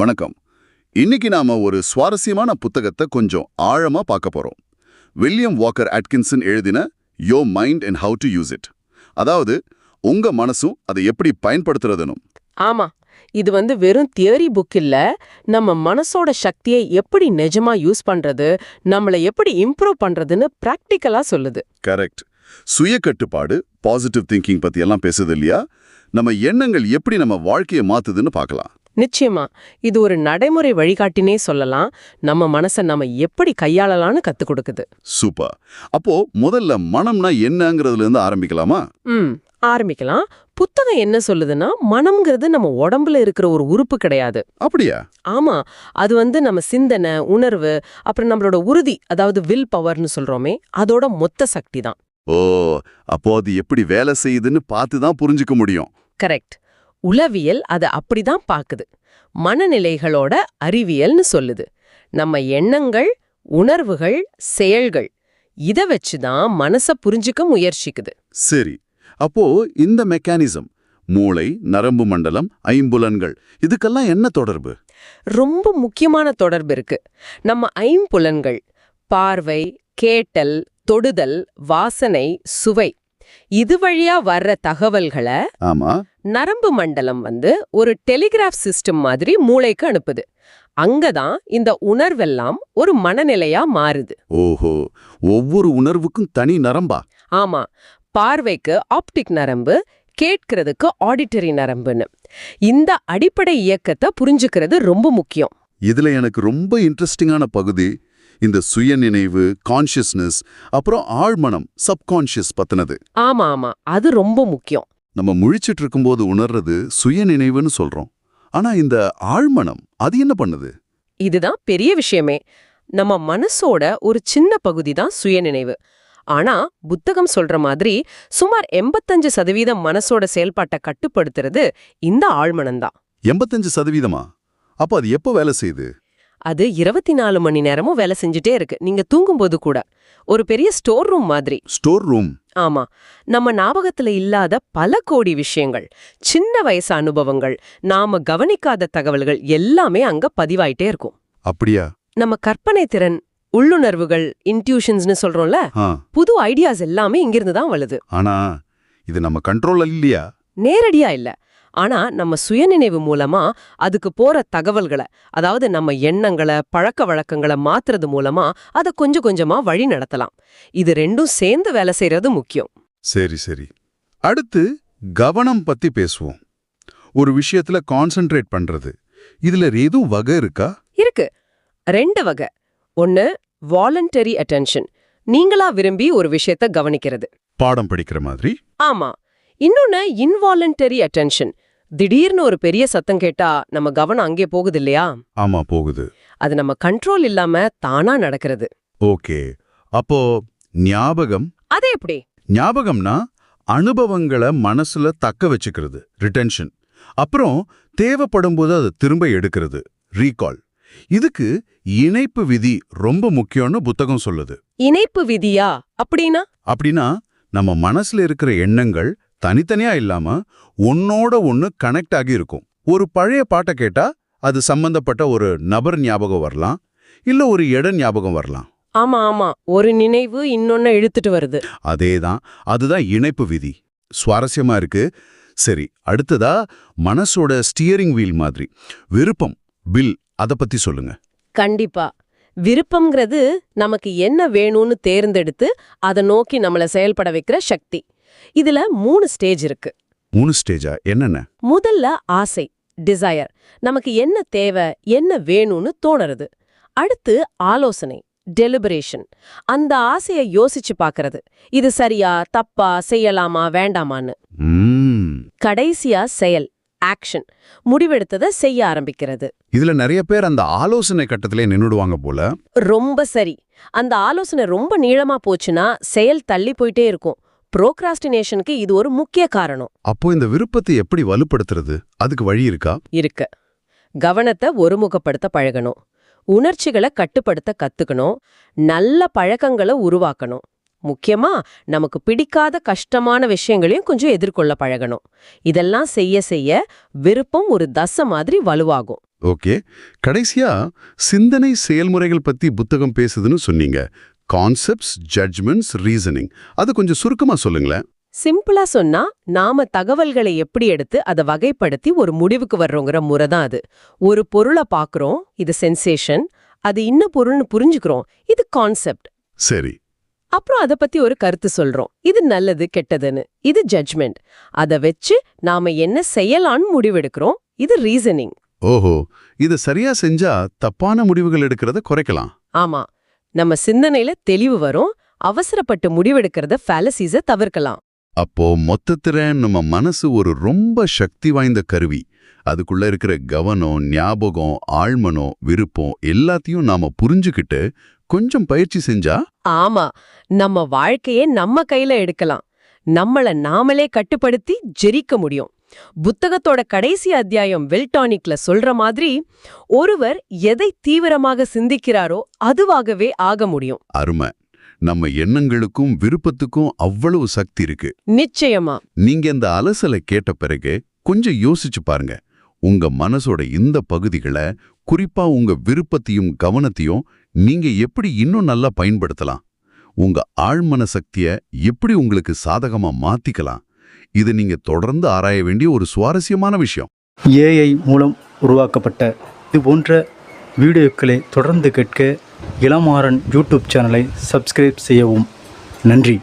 வணக்கம். இன்னைக்கு நாம ஒரு சுவாரஸ்யமான புத்தகத்தை கொஞ்சம் ஆழமா பார்க்க போறோம். வில்லியம் வாக்கர் அட்கின்சன் எழுதின your mind and how to use it அதாவது உங்க மனசும் அதை எப்படி பயன்படுத்துறதுனும். ஆமா. இது வந்து வெறும் தியரி புக் இல்ல. நம்ம மனசோட சக்தியை எப்படி நிஜமா யூஸ் பண்றது நம்மள எப்படி இம்ப்ரூவ் பண்றதுன்னு பிராக்டிக்கலா சொல்லுது. கரெக்ட். சுய கட்டுப்பாடு பாசிட்டிவ் திங்கிங் பத்தி எல்லாம் பேசுது இல்லையா? நம்ம எண்ணங்கள் எப்படி நம்ம வாழ்க்கையை மாத்துதுன்னு பார்க்கலாம். நிச்சயமா இது ஒரு நடைமுறை வழிகாட்டினே சொல்லலாம். நம்ம மனசை நம்ம எப்படி கையாளலாம்னு கத்து கொடுக்குது. சூப்பர். அப்போ முதல்ல மனம்னா என்னங்கிறதுல இருந்து ஆரம்பிக்கலாமா? ம் ஆரம்பிக்கலாம். புத்தகம் என்ன சொல்லுதுன்னா மனம்ங்கிறது நம்ம உடம்புல இருக்கிற ஒரு உறுப்பு கிடையாது. அப்படியா? ஆமா அது வந்து நம்ம சிந்தனை உணர்வு அப்புறம் நம்மளோட உறுதி அதாவது வில் பவர்னு சொல்றோமே அதோட மொத்த சக்தி தான். ஓ அப்போ அது எப்படி வேலை செய்யுதுன்னு பார்த்து தான் புரிஞ்சுக்க முடியும். கரெக்ட் உளவியல் அதை அப்படிதான் பாக்குது. மனநிலைகளோட அறிவியல்னு சொல்லுது. நம்ம எண்ணங்கள் உணர்வுகள் செயல்கள் இத வச்சுதான் மனச புரிஞ்சுக்க முயற்சிக்குது. சரி. அப்போ இந்த மெக்கானிசம் மூளை நரம்பு மண்டலம் ஐம்புலன்கள் இதுக்கெல்லாம் என்ன தொடர்பு? ரொம்ப முக்கியமான தொடர்பு இருக்கு. நம்ம ஐம்புலன்கள் பார்வை கேட்டல் தொடுதல் வாசனை சுவை இது வழியா வர்ற தகவல்களை ஆமா. நரம்பு மண்டலம் வந்து ஒரு டெலிகிராஃப் சிஸ்டம் மாதிரி மூளைக்கு அனுப்புது. அங்கதான் இந்த உணர்வெல்லாம் ஒரு மனநிலையா மாறுது. ஓஹோ. ஒவ்வொரு உணர்வுக்கும் தனி நரம்பா? ஆமா. பார்வைக்கு ஆப்டிக் நரம்பு கேட்கிறதுக்கு ஆடிட்டரி நரம்புன்னு. இந்த அடிப்படை இயக்கத்தை புரிஞ்சுக்கிறது ரொம்ப முக்கியம். இதுல எனக்கு ரொம்ப இன்ட்ரெஸ்டிங்கான பகுதி இந்த சுயநினைவு கான்ஷியஸ்னஸ் அப்புறம் ஆழ்மனம் சப்கான்ஷியஸ் பத்தினது. ஆமா ஆமா. அது ரொம்ப முக்கியம். நம்ம முழிச்சிட்டு இருக்கும்போது உணர்றது சுயநினைவுன்னு சொல்றோம். ஆனா இந்த ஆழ்மனம் அது என்ன பண்ணுது? இதுதான் பெரிய விஷயமே. நம்ம மனசோட ஒரு சின்ன பகுதி தான் சுயநினைவு. ஆனா புத்தகம் சொல்ற மாதிரி சுமார் எண்பத்தஞ்சு சதவீதம் மனசோட செயல்பாட்டை கட்டுப்படுத்துறது இந்த ஆழ்மனம்தான் எண்பத்தஞ்சு சதவீதமா? அப்போ அது எப்போ வேலை செய்யுது? அது இருபத்தி நாலு மணி நேரமும் வேலை செஞ்சுட்டே இருக்கு. நீங்க தூங்கும்போது கூட. ஒரு பெரிய ஸ்டோர் ரூம் மாதிரி. Store room? ஆமா. நம்ம ஞாபகத்துல இல்லாத பல கோடி விஷயங்கள் சின்ன வயசு அனுபவங்கள் நாம கவனிக்காத தகவல்கள் எல்லாமே அங்க பதிவாயிட்டே இருக்கும். அப்படியா? நம்ம கற்பனை திறன் உள்ளுணர்வுகள் இன்ட்யூஷன்ஸ்னு சொல்றோம்ல புது ஐடியாஸ் எல்லாமே இங்கிருந்து தான் வருது ஆனா இது நம்ம கண்ட்ரோல் இல்லையா? நேரடியா இல்ல. ஆனா நம்ம சுயநினைவு மூலமா அதுக்கு போற தகவல்களை அதாவது நம்ம எண்ணங்களை பழக்க வழக்கங்களை மாத்துறது மூலமா அதை கொஞ்சம் கொஞ்சமா வழி நடத்தலாம். இது ரெண்டும் சேர்ந்து வேலை செய்யறது முக்கியம். சரி சரி. அடுத்து கவனம் பத்தி பேசுவோம். ஒரு விஷயத்துல கான்சென்ட்ரேட் பண்றது. இதுல எதுவும் வகை இருக்கா? இருக்கு. ரெண்டு வகை. ஒன்னு வாலண்டரி அட்டென்ஷன் நீங்களா விரும்பி ஒரு விஷயத்த கவனிக்கிறது. பாடம் படிக்கிற மாதிரி? ஆமா. இன்னொன்னு இன்வாலண்டரி அட்டென்ஷன் திடீர்னு ஒரு பெரிய சத்தம் கேட்டா நம்ம கவனம் அங்கே போகுது இல்லையா ஆமா போகுது. அது நம்ம கண்ட்ரோல் இல்லாம தானா நடக்கிறது. ஓகே. அப்போ ஞாபகம்? அது எப்படி? ஞாபகம்னா அனுபவங்களை மனசுல தக்க வச்சுக்கிறது ரிட்டென்ஷன் அப்புறம் தேவைப்படும் போது அதை திரும்ப எடுக்கிறது ரீகால் இதுக்கு இணைப்பு விதி ரொம்ப முக்கியம்னு புத்தகம் சொல்லுது. இணைப்பு விதியா? அப்படின்னா? அப்படின்னா நம்ம மனசுல இருக்கிற எண்ணங்கள் தனித்தனியா இல்லாம ஒன்னோட ஒன்னு கனெக்ட் ஆகி இருக்கும். ஒரு பழைய பாட்டை கேட்டா அது சம்பந்தப்பட்ட ஒரு நபர் ஞாபகம் வரலாம் இல்ல ஒரு இட ஞாபகம் வரலாம். ஆமா ஆமா. ஒரு நினைவு இன்னொன்னு இழுத்துட்டு வருது. அதேதான். அதுதான் இணைப்பு விதி. சுவாரஸ்யமா இருக்கு. சரி அடுத்ததா மனசோட ஸ்டியரிங் வீல் மாதிரி. விருப்பம் வில் அத பத்தி சொல்லுங்க. கண்டிப்பா. விருப்பம்ங்கிறது நமக்கு என்ன வேணும்னு தேர்ந்தெடுத்து அதை நோக்கி நம்மள செயல்பட வைக்கிற சக்தி. இதுல மூணு ஸ்டேஜ் இருக்கு. மூணு ஸ்டேஜா என்னென்ன? முதல்ல ஆசை டிசையர் நமக்கு என்ன தேவை என்ன வேணும்னு தோணுறது. அடுத்து ஆலோசனை டெலிபரேஷன் அந்த ஆசையை யோசிச்சு பார்க்கறது இது சரியா தப்பா செய்யலாமா வேண்டாமான்னு. கடைசியா செயல் ஆக்ஷன் முடிவெடுத்ததை செய்ய ஆரம்பிக்கிறது. இதுல நிறைய பேர் அந்த ஆலோசனை கட்டத்திலே நின்னுடுவாங்க போல. ரொம்ப சரி. அந்த ஆலோசனை ரொம்ப நீளமா போச்சுன்னா செயல் தள்ளி போயிட்டே இருக்கும். ப்ரோக்ராஸ்டினேஷனுக்கு இது ஒரு முக்கிய காரணம். அப்போ இந்த விருப்பத்தை எப்படி வலுப்படுத்துறது? அதுக்கு வழி இருக்கா? இருக்கு. கவனத்தை ஒருமுகப்படுத்த பழகணும். உணர்ச்சிகளை கட்டுப்படுத்த கத்துக்கணும். நல்ல பழக்கங்களை உருவாக்கணும். முக்கியமா நமக்கு பிடிக்காத கஷ்டமான விஷயங்களையும் கொஞ்சம் எதிர்கொள்ள பழகணும். இதெல்லாம் செய்ய செய்ய விருப்பம் ஒரு தசை மாதிரி வலுவாகும். ஓகே. கடைசியா சிந்தனை செயல்முறைகள் பத்தி புத்தகம் பேசுதுன்னு சொன்னீங்க. கான்செப்ட்ஸ் ஜட்ஜ்மெண்ட்ஸ் ரீசனிங் அது கொஞ்சம் சுருக்கமா சொல்லுங்களேன். சிம்பிளா சொன்னா நாம தகவல்களை எப்படி எடுத்து அதை வகைப்படுத்தி ஒரு முடிவுக்கு வர்றோங்கிற முறை தான் அது. ஒரு பொருளை பாக்குறோம் இது சென்சேஷன் அது இன்ன பொருள்னு புரிஞ்சுக்கிறோம் இது கான்செப்ட் சரி. அப்புறம் அத பத்தி ஒரு கருத்து சொல்றோம் இது நல்லது கெட்டதுன்னு. இது ஜட்ஜ்மெண்ட் அத வச்சு நாம என்ன செய்யலாம்னு முடிவெடுக்கிறோம் இது ரீசனிங் ஓஹோ இத சரியா செஞ்சா தப்பான முடிவுகள் எடுக்கிறத குறைக்கலாம். ஆமா. நம்ம சிந்தனையில தெளிவு வரும். அவசரப்பட்டு முடிவெடுக்கிறத ஃபேலசிஸ தவிர்க்கலாம். அப்போ மொத்தத்துல நம்ம மனசு ஒரு ரொம்ப சக்தி வாய்ந்த கருவி. அதுக்குள்ள இருக்கிற கவனம் ஞாபகம் ஆழ்மனம் விருப்பம் எல்லாத்தையும் நாம புரிஞ்சுக்கிட்டு கொஞ்சம் பயிற்சி செஞ்சா? ஆமா. நம்ம வாழ்க்கையே நம்ம கையில எடுக்கலாம். நம்மள நாமளே கட்டுப்படுத்தி ஜெரிக்க முடியும். புத்தகத்தோட கடைசி அத்தியாயம் வெல்டானிக்ல சொல்ற மாதிரி ஒருவர் எதை தீவிரமாக சிந்திக்கிறாரோ அதுவாகவே ஆக முடியும். அருமை. நம்ம எண்ணங்களுக்கும் விருப்பத்துக்கும் அவ்வளவு சக்தி இருக்கு. நிச்சயமா. நீங்க இந்த அலசலை கேட்ட பிறகு கொஞ்சம் யோசிச்சு பாருங்க. உங்க மனசோட இந்த பகுதிகளை குறிப்பா உங்க விருப்பத்தையும் கவனத்தையும் நீங்க எப்படி இன்னும் நல்லா பயன்படுத்தலாம்? உங்க ஆழ்மன சக்திய எப்படி உங்களுக்கு சாதகமா மாத்திக்கலாம்? இது நீங்க தொடர்ந்து ஆராய வேண்டிய ஒரு சுவாரஸ்யமான விஷயம். ஏஐ மூலம் உருவாக்கப்பட்ட இது போன்ற வீடியோக்களை தொடர்ந்து கேட்க இளமாறன் யூடியூப் சேனலை சப்ஸ்கிரைப் செய்யவும். நன்றி.